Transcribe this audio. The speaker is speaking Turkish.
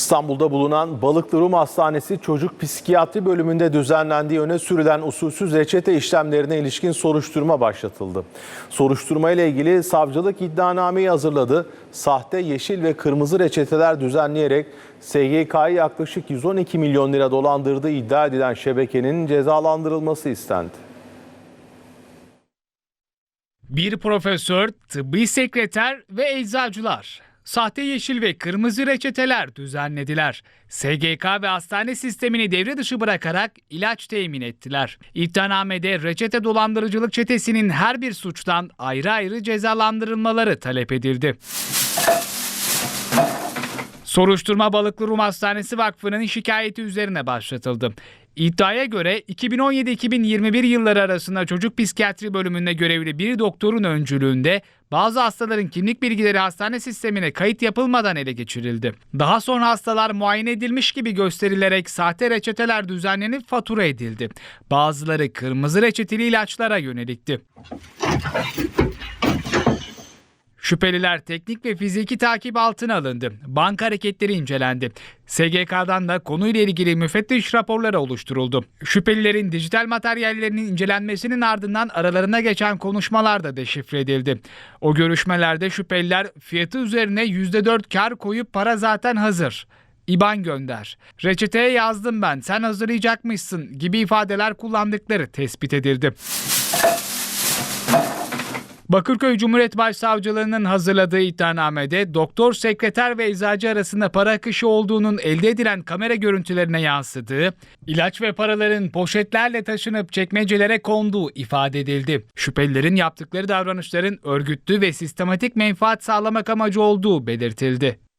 İstanbul'da bulunan Balıklı Rum Hastanesi Çocuk Psikiyatri bölümünde düzenlendiği öne sürülen usulsüz reçete işlemlerine ilişkin soruşturma başlatıldı. Soruşturma ile ilgili savcılık iddianameyi hazırladı. Sahte yeşil ve kırmızı reçeteler düzenleyerek SGK'yı yaklaşık 112 milyon lira dolandırdığı iddia edilen şebekenin cezalandırılması istendi. Bir profesör, tıbbi sekreter ve eczacılar. Sahte yeşil ve kırmızı reçeteler düzenlediler. SGK ve hastane sistemini devre dışı bırakarak ilaç temin ettiler. İddianamede reçete dolandırıcılık çetesinin her bir suçtan ayrı ayrı cezalandırılmaları talep edildi. Soruşturma Balıklı Rum Hastanesi Vakfı'nın şikayeti üzerine başlatıldı. İddiaya göre 2017-2021 yılları arasında çocuk psikiyatri bölümünde görevli bir doktorun öncülüğünde bazı hastaların kimlik bilgileri hastane sistemine kayıt yapılmadan ele geçirildi. Daha sonra hastalar muayene edilmiş gibi gösterilerek sahte reçeteler düzenlenip fatura edildi. Bazıları kırmızı reçeteli ilaçlara yönelikti. Şüpheliler teknik ve fiziki takip altına alındı. Banka hareketleri incelendi. SGK'dan da konuyla ilgili müfettiş raporları oluşturuldu. Şüphelilerin dijital materyallerinin incelenmesinin ardından aralarına geçen konuşmalar da deşifre edildi. O görüşmelerde şüpheliler fiyatı üzerine %4 kar koyup para zaten hazır. İban gönder. Reçeteye yazdım ben sen hazırlayacakmışsın gibi ifadeler kullandıkları tespit edildi. Bakırköy Cumhuriyet Başsavcılığı'nın hazırladığı iddianamede doktor, sekreter ve eczacı arasında para akışı olduğunun elde edilen kamera görüntülerine yansıdığı, ilaç ve paraların poşetlerle taşınıp çekmecelere konduğu ifade edildi. Şüphelilerin yaptıkları davranışların örgütlü ve sistematik menfaat sağlamak amacı olduğu belirtildi.